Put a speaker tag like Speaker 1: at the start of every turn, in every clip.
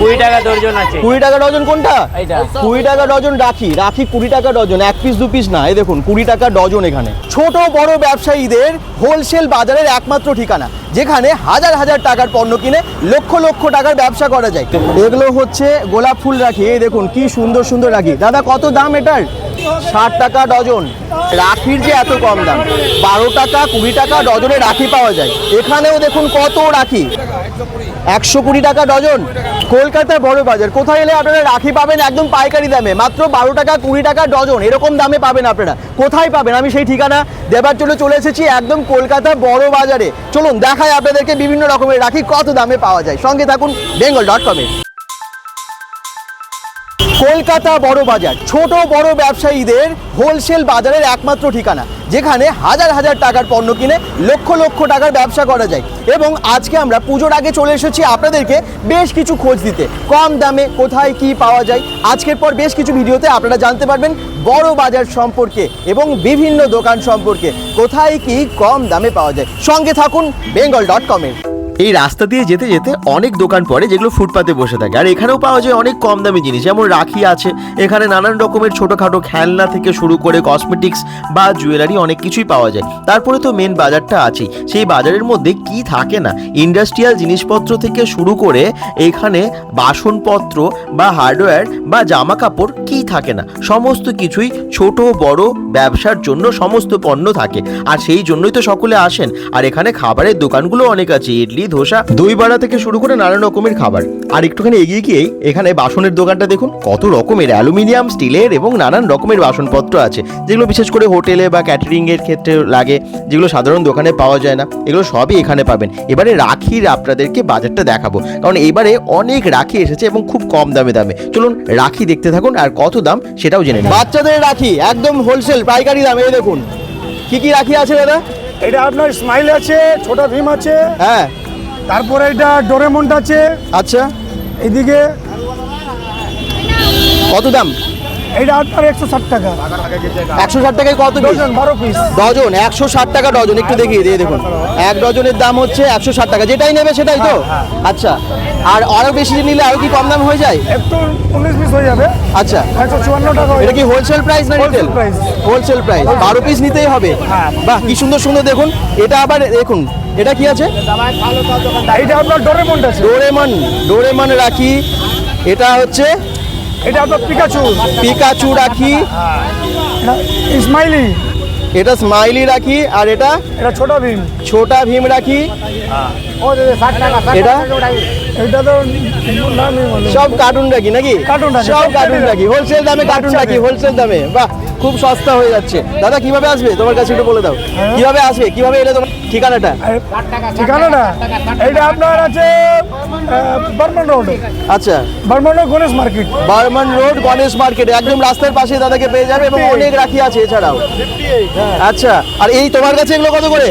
Speaker 1: কুড়ি টাকা দর্জন আছে।
Speaker 2: কুড়ি টাকা ডজন কোনটা?
Speaker 1: এইটা।
Speaker 2: কুড়ি টাকা ডজন রাখি। রাখি কুড়ি টাকা ডজন। এক পিস দু পিস না এই দেখুন কুড়ি টাকা ডজন এখানে। ছোট বড় ব্যবসায়ীদের হোলসেল বাজারের একমাত্র ঠিকানা যেখানে হাজার হাজার টাকার পণ্য কিনে লক্ষ লক্ষ টাকার ব্যবসা করা যায়। এগুলো হচ্ছে গোলাপ ফুল রাখি। এই দেখুন কি সুন্দর সুন্দর রাখি। দাদা কত দাম এটার? ষাট টাকা ডজন। রাখির যে এত কম দাম। বারো টাকা কুড়ি টাকা ডজনে রাখি পাওয়া যায়। এখানেও দেখুন কত রাখি। একশো কুড়ি টাকা ডজন। কলকাতার বড় বাজার। কোথায় এলে আপনারা রাখি পাবেন একদম পাইকারি দামে। মাত্র বারো টাকা কুড়ি টাকা ডজন। এরকম দামে পাবেন আপনারা। কোথায় পাবেন? আমি সেই ঠিকানা দেবার জন্য চলে এসেছি একদম কলকাতার বড় বাজারে। চলুন দেখায় আপনাদেরকে বিভিন্ন রকমের রাখি, কত দামে পাওয়া যায়। সঙ্গে থাকুন বেঙ্গল ডট কমে কলকাতা বড় বাজার, ছোট বড় ব্যবসায়ীদের হোলসেল বাজারের একমাত্র ঠিকানা, যেখানে হাজার হাজার টাকার পণ্য কিনে লক্ষ লক্ষ টাকার ব্যবসা করা যায়। এবং আজকে আমরা পুজোর আগে চলে এসেছি আপনাদেরকে বেশ কিছু খোঁজ দিতে, কম দামে কোথায় কি পাওয়া যায়। আজকের পর বেশ কিছু ভিডিওতে আপনারা জানতে পারবেন বড় বাজার সম্পর্কে এবং বিভিন্ন দোকান সম্পর্কে কোথায় কি কম দামে পাওয়া যায়। সঙ্গে থাকুন বেঙ্গল ডট কমের এই রাস্তা দিয়ে যেতে যেতে অনেক দোকান পড়ে যেগুলো ফুটপাতে বসে থাকে। আর এখানেও পাওয়া যায় অনেক কম দামি জিনিস, যেমন রাখি আছে। এখানে নানান রকমের ছোটোখাটো খেলনা থেকে শুরু করে কসমেটিক্স বা জুয়েলারি অনেক কিছুই পাওয়া যায়। তারপরে তো মেন বাজারটা আছেই। সেই বাজারের মধ্যে কি থাকে না? ইন্ডাস্ট্রিয়াল জিনিসপত্র থেকে শুরু করে এখানে বাসনপত্র বা হার্ডওয়্যার বা জামা কাপড় কি থাকে না? সমস্ত কিছুই ছোট, বড় ব্যবসার জন্য সমস্ত পণ্য থাকে। আর সেই জন্যই তো সকলে আসেন। আর এখানে খাবারের দোকানগুলো অনেক আছে। ইডলি ধোসা দই বড়া থেকে শুরু করে নানান রকমের খাবার। আর একটুখানি এগিয়ে গিয়েই এখানে বাসনের দোকানটা দেখুন কত রকমের অ্যালুমিনিয়াম স্টিলের এবং নানান রকমের বাসনপত্র আছে। যেগুলো বিশেষ করে হোটেলে বা ক্যাটারিং এর ক্ষেত্রে লাগে যেগুলো সাধারণ দোকানে পাওয়া যায় না এগুলো সবই এখানে পাবেন। এবারে রাখির আপনাদেরকে বাজারটা দেখাবো কারণ এবারে অনেক রাখি এসেছে এবং খুব কম দামে দামে। চলুন রাখি দেখতে থাকুন আর কত দাম সেটাও জেনে নিন বাচ্চাদের রাখি একদম হোলসেল পাইকারি দামে এই দেখুন। কি কি রাখি আছে দাদা?
Speaker 3: এটা আপনার স্মাইল আছে ছোট ভীম আছে।
Speaker 2: হ্যাঁ।
Speaker 3: তারপরে এটা ডোরেমন্ট আছে।
Speaker 2: আচ্ছা।
Speaker 3: এদিকে।
Speaker 2: কত দাম?
Speaker 3: এটা আপনার একশো ষাট টাকা।
Speaker 2: একশো ষাট টাকায় কত
Speaker 3: ডজন বারো পিস
Speaker 2: ডজন একশো ষাট টাকা ডজন একটু দেখিয়ে দিয়ে দেখুন। এক ডজনের দাম হচ্ছে একশো ষাট টাকা যেটাই নেবে সেটাই তো? আচ্ছা আর আরও বেশি নিলে আরও কি কম দাম হয়ে যায়?
Speaker 3: একটু উনিশ পিস হয়ে যাবে।
Speaker 2: আচ্ছা।
Speaker 3: একশো চুয়ান্ন টাকা
Speaker 2: এটা কি হোলসেল প্রাইস না রিটেল হোলসেল প্রাইস বারো পিস নিতেই হবে।
Speaker 3: হ্যাঁ।
Speaker 2: বাহ কি সুন্দর সুন্দর দেখুন। এটা আবার দেখুন এটা কি আছে?
Speaker 3: এইটা আপনার আছে।
Speaker 2: ডোরেমন ডোরেমন রাখি। এটা হচ্ছে
Speaker 3: এটা আপনার পিকাচু
Speaker 2: পিকাচু রাখি।
Speaker 3: স্মাইলি
Speaker 2: এটা স্মাইলি রাখি আর এটা
Speaker 3: এটা ছোট ভীম।
Speaker 2: ছোটা ভীম রাখি। এটা?
Speaker 3: এটা তো হয়।
Speaker 2: সব কার্টুন রাখি নাকি?
Speaker 3: কার্টুন
Speaker 2: সব কার্টুন
Speaker 3: কার্টুন
Speaker 2: রাখি। হোলসেল দামে কার্টুন রাখি হোলসেল দামে। বাহ খুব সস্তা হয়ে যাচ্ছে। দাদা কীভাবে আসবে? তোমার কাছে একটু বলে দাও। কীভাবে আসবে? কীভাবে এলে তোমার ঠিকানাটা?
Speaker 3: ঠিকানাটা? এইটা আপনার আছে বর্মন রোড।
Speaker 2: আচ্ছা।
Speaker 3: Barman road Ganesh market.
Speaker 2: Barman road Ganesh market. একদম রাস্তার পাশে দাদাকে পেয়ে যাবে এবং অনেক রাখি আছে এছাড়াও। আচ্ছা আর এই তোমার কাছে এগুলো কত করে?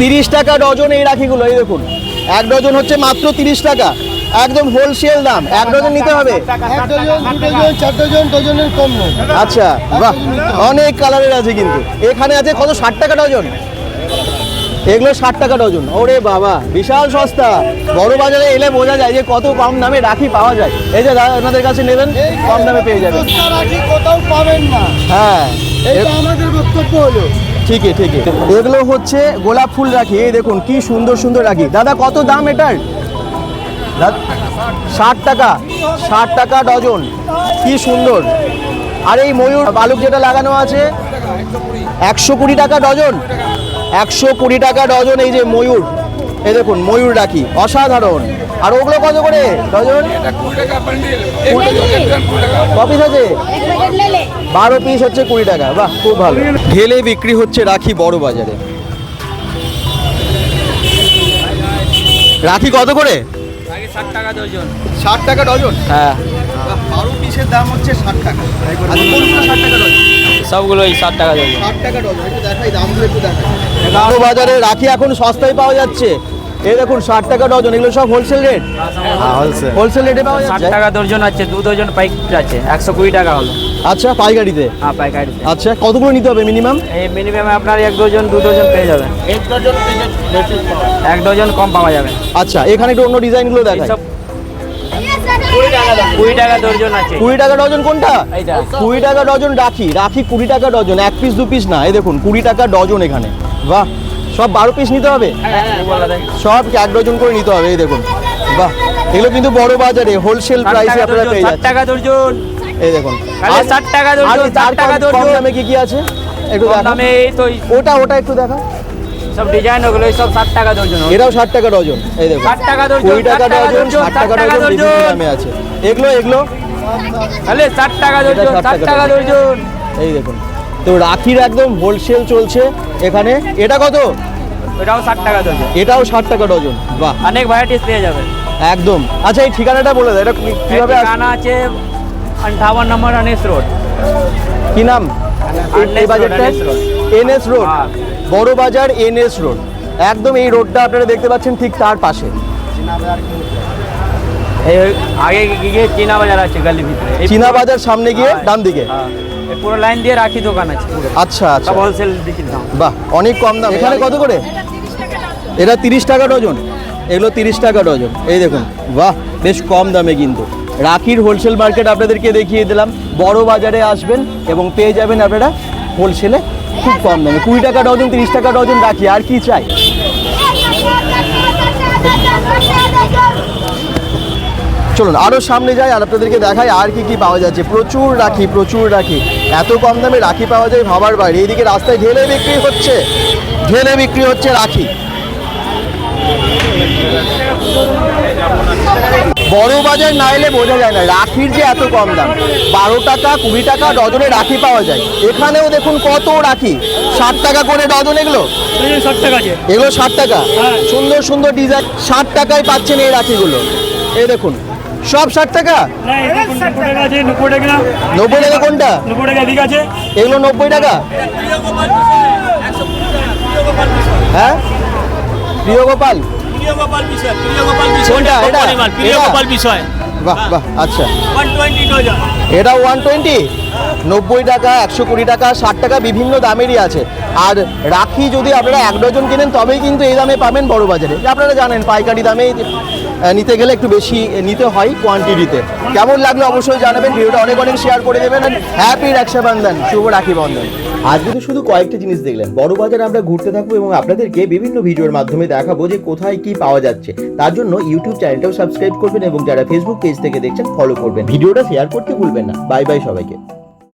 Speaker 2: তিরিশ টাকা ডজন এই রাখিগুলো এই দেখুন। এক ডজন হচ্ছে মাত্র তিরিশ টাকা। একদম হোলসেল দাম। এক ডজন নিতে হবে? আচ্ছা বাহ, অনেক কালারের আছে কিন্তু। এখানে আছে কত? ষাট টাকা ডজন। এগুলো ষাট টাকা ডজন। ওরে বাবা, বিশাল সস্তা। বড় বাজারে এলে বোঝা যায় যে কত কম দামে রাখি পাওয়া যায়। এই যে আপনাদের কাছে নেবেন, কম দামে পেয়ে যাবেন। হ্যাঁ
Speaker 4: বক্তব্য হলো
Speaker 2: ঠিকই ঠিকই। এগুলো হচ্ছে গোলাপ ফুল রাখি। এই দেখুন, কি সুন্দর সুন্দর রাখি। দাদা, কত দাম এটার? ষাট টাকা ষাট টাকা ডজন। কি সুন্দর। আর এই ময়ূর বালুক যেটা লাগানো আছে একশো কুড়ি টাকা ডজন। একশো কুড়ি টাকা ডজন এই যে ময়ূর। এই দেখুন ময়ূর রাখি অসাধারণ। আর ওগুলো কত করে ডজন? কপিস আছে? বারো পিস হচ্ছে কুড়ি টাকা। বাহ খুব ভালো। ঢেলে বিক্রি হচ্ছে রাখি বড় বাজারে। রাখি কত করে?
Speaker 1: ষাট টাকা ডজন।
Speaker 2: ষাট টাকা ডজন?
Speaker 1: হ্যাঁ।
Speaker 2: বারো পিসের দাম হচ্ছে ষাট টাকা। আচ্ছা কোনগুলো ষাট টাকা ডজন?
Speaker 1: সবগুলোই ষাট টাকা ডজন।
Speaker 2: ষাট টাকা ডজন। একটু দেখাই দামগুলো একটু দেখাই। বাজারে রাখি এখন সস্তায় পাওয়া যাচ্ছে। এই দেখুন ষাট টাকা ডজন এগুলো সব হোলসেল রেট
Speaker 3: হোলসেল
Speaker 2: হোলসেল রেটে পাওয়া
Speaker 1: ষাট টাকা দর্জন আছে দু ডজন পাইক আছে একশো কুড়ি টাকা হলো।
Speaker 2: আচ্ছা পাইকারিতে?
Speaker 1: হ্যাঁ পাইকারিতে।
Speaker 2: আচ্ছা কতগুলো নিতে হবে মিনিমাম
Speaker 1: এই মিনিমাম আপনার এক ডজন দু ডজন পেয়ে যাবেন। এক ডজন কম পাওয়া যাবে।
Speaker 2: আচ্ছা এখানে একটু অন্য ডিজাইনগুলো
Speaker 1: এইসব কুড়ি টাকা দর্জন আছে।
Speaker 2: কুড়ি টাকা ডজন কোনটা? কুড়ি টাকা ডজন রাখি রাখি কুড়ি টাকা ডজন এক পিস দু পিস না। এই দেখুন কুড়ি টাকা ডজন এখানে। বাহ। সব বারো পিস নিতে হবে? সব এক ডজন করে নিতে হবে এই দেখুন। বাহ এগুলো কিন্তু বড় বাজারে হোলসেল প্রাইসে আপনারা পেয়ে যাচ্ছেন।
Speaker 1: টাকা দর্জন
Speaker 2: এই দেখুন। আর-
Speaker 1: 60 টাকা দর্জন,
Speaker 2: আর
Speaker 1: টাকা
Speaker 2: কম- কম
Speaker 1: দর্জন।
Speaker 2: দামে কি কি আছে? একটু
Speaker 1: দামে তো
Speaker 2: ওটা ওটা একটু দেখা।
Speaker 1: সব ডিজাইন ওগুলো সব ষাট টাকা দর্জন
Speaker 2: এটাও ষাট টাকা ডজন এই দেখুন।
Speaker 1: 60 টাকা ডজন,
Speaker 2: কুড়ি টাকা
Speaker 1: 60
Speaker 2: ডজন
Speaker 1: ডজন,
Speaker 2: ষাট টাকা
Speaker 1: 60 টাকা
Speaker 2: ডজন দামে আছে। এগুলো এগুলো?
Speaker 1: তাহলে ষাট টাকা দর্জন
Speaker 2: 60
Speaker 1: ষাট
Speaker 2: টাকা দর্জন।
Speaker 1: দর্জন
Speaker 2: এই দেখুন। তো রাখির একদম হোলসেল চলছে এখানে। এটা কত?
Speaker 1: এটাও ষাট টাকা দর্জন
Speaker 2: এটাও ষাট টাকা ডজন বাহ।
Speaker 1: অনেক ভ্যারাইটিস পেয়ে যাবে।
Speaker 2: একদম। আচ্ছা এই ঠিকানাটা বলে দাও। এটা কীভাবে
Speaker 1: ঠিকানা আছে আন্ঠাवन নম্বর আনেস রোড।
Speaker 2: কি নাম? এই- বাজারটা। NS road.
Speaker 1: হ্যাঁ।
Speaker 2: বড় বাজার এনএস রোড। একদম এই রোডটা আপনারা দেখতে পাচ্ছেন ঠিক তার পাশে।
Speaker 1: আগে গিয়ে চীনা বাজার আছে গলির ভিতরে।
Speaker 2: চীনা বাজার সামনে গিয়ে
Speaker 1: হ্যাঁ,
Speaker 2: ডান দিকে
Speaker 1: হ্যাঁ। পুরো লাইন দিয়ে রাখি দোকান আছে পুরো।
Speaker 2: আচ্ছা আচ্ছা।
Speaker 1: হোলসেল বিক্রি দাম
Speaker 2: বাহ অনেক কম দাম। এখানে কত করে? এটা তিরিশ টাকা ডজন। এগুলো তিরিশ টাকা ডজন। এই দেখুন বাহ বেশ কম দামে কিন্তু। রাখির হোলসেল মার্কেট আপনাদেরকে দেখিয়ে দিলাম। বড় বাজারে আসবেন এবং পেয়ে যাবেন আপনারা হোলসেলে খুব কম দামে। কুড়ি টাকা ডজন তিরিশ টাকা ডজন রাখি আর কি চাই? চলুন আরও সামনে যাই আর আপনাদেরকে দেখাই আর কি কি পাওয়া যাচ্ছে। প্রচুর রাখি প্রচুর রাখি। এত কম দামে রাখি পাওয়া যায় ভাবার বাইরে। এইদিকে রাস্তায় ঢেলে বিক্রি হচ্ছে। ঢেলে বিক্রি হচ্ছে রাখি। বড় বাজার না এলে বোঝা যায় না রাখির যে এত কম দাম। বারো টাকা কুড়ি টাকা ডজনে রাখি পাওয়া যায়। এখানেও দেখুন কত রাখি। ষাট টাকা করে ডজন এগুলো? এগুলো ষাট টাকা সুন্দর সুন্দর ডিজাইন। ষাট টাকায় পাচ্ছেন এই রাখিগুলো। এই দেখুন। সব ষাট টাকা?
Speaker 3: নব্বই টাকা
Speaker 2: কোনটা?
Speaker 3: নব্বই টাকা এদিকে আছে।
Speaker 2: এগুলো নব্বই টাকা? হ্যাঁ? প্রিয় গোপাল কোনটা? এটা?
Speaker 5: প্রিয়গোপাল বিষয়
Speaker 2: বাহ বাহ আচ্ছা। এটা ওয়ান টোয়েন্টি নব্বই টাকা একশো কুড়ি টাকা ষাট টাকা বিভিন্ন দামেরই আছে। আর রাখি যদি আপনারা এক ডজন কিনেন তবেই কিন্তু এই দামে পাবেন বড় বাজারে। আপনারা জানেন পাইকারি দামে নিতে গেলে একটু বেশি নিতে হয় কোয়ান্টিটিতে কেমন লাগল অবশ্যই জানাবেন ভিডিওটা অনেক অনেক শেয়ার করে দেবেন হ্যাপি রক্ষাবন্ধন শুভ রাখি বন্ধন। আজকে তো শুধু কয়েকটা জিনিস দেখলেন। বড় বাজারে আমরা ঘুরতে থাকব এবং আপনাদেরকে বিভিন্ন ভিডিওর মাধ্যমে দেখাবো যে কোথায় কি পাওয়া যাচ্ছে। তার জন্য ইউটিউব চ্যানেলটাও সাবস্ক্রাইব করবেন এবং যারা ফেসবুক পেজ থেকে দেখছেন ফলো করবেন। ভিডিওটা শেয়ার করতে ভুলবেন না। বাই বাই সবাইকে।